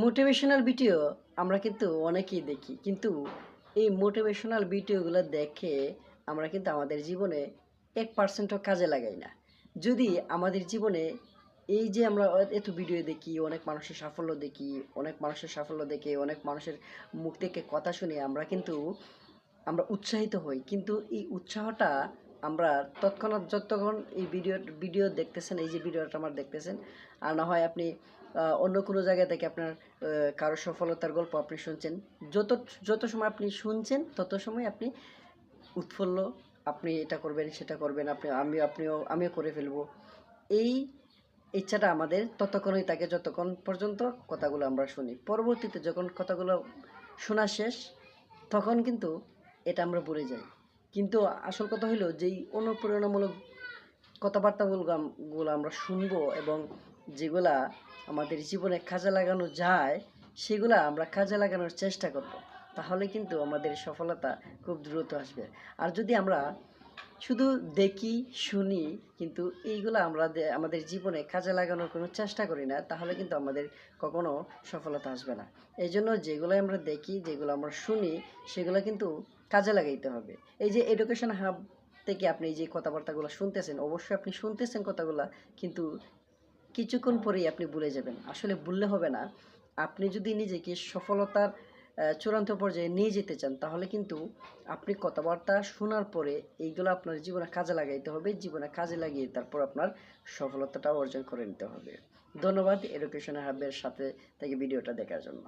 Motivational video আমরা কিন্তু অনেকেই দেখি, কিন্তু এই মোটিভেশনাল ভিডিওগুলো দেখে আমরা কিন্তু আমাদের জীবনে এক পার্সেন্টও কাজে লাগাই না। যদি আমাদের জীবনে এই যে আমরা এত ভিডিও দেখি, অনেক মানুষের সাফল্য দেখি, অনেক মানুষের সাফল্য দেখে, অনেক মানুষের মুখ থেকে কথা শুনে আমরা কিন্তু আমরা উৎসাহিত হই, কিন্তু এই উৎসাহটা আমরা তৎক্ষণাৎ যতক্ষণ এই ভিডিও ভিডিও দেখতেছেন, এই যে ভিডিওটা আমার দেখতেছেন, আর না হয় আপনি অন্য কোনো জায়গা থেকে আপনার কারও সফলতার গল্প আপনি শুনছেন, যত যত সময় আপনি শুনছেন, তত সময় আপনি উৎফুল্ল, আপনি এটা করবেন, সেটা করবেন, আপনি, আমি, আপনিও, আমিও করে ফেলব। এই ইচ্ছাটা আমাদের ততক্ষণই থাকে, যতক্ষণ পর্যন্ত কথাগুলো আমরা শুনি। পরবর্তীতে যখন কথাগুলো শোনা শেষ, তখন কিন্তু এটা আমরা ভুলে যাই। কিন্তু আসল কথা হলো যেই অনুপ্রেরণামূলক কথাবার্তাগুলো আম- গুলো আমরা শুনব এবং যেগুলা আমাদের জীবনে কাজে লাগানো যায়, সেগুলা আমরা কাজে লাগানোর চেষ্টা করব। তাহলে কিন্তু আমাদের সফলতা খুব দ্রুত আসবে। আর যদি আমরা শুধু দেখি, শুনি, কিন্তু এইগুলো আমরা আমাদের জীবনে কাজে লাগানোর কোনো চেষ্টা করি না, তাহলে কিন্তু আমাদের কখনো সফলতা আসবে না। এই জন্য যেগুলো আমরা দেখি, যেগুলো আমরা শুনি, সেগুলো কিন্তু কাজে লাগাইতে হবে। এই যে এডুকেশন হাব থেকে আপনি যে কথাবার্তাগুলো শুনতেছেন, অবশ্যই আপনি শুনতেছেন কথাগুলো, কিন্তু কিছুক্ষণ পরেই আপনি ভুলে যাবেন। আসলে ভুললে হবে না। আপনি যদি নিজেকে সফলতার চূড়ান্ত পর্যায়ে নিয়ে যেতে চান, তাহলে কিন্তু আপনি কথাবার্তা শোনার পরে এইগুলো আপনার জীবনে কাজে লাগাইতে হবে, জীবনে কাজে লাগিয়ে তারপর আপনার সফলতাটা অর্জন করে নিতে হবে। ধন্যবাদ এডুকেশন হাবের সাথে থেকে ভিডিওটা দেখার জন্য।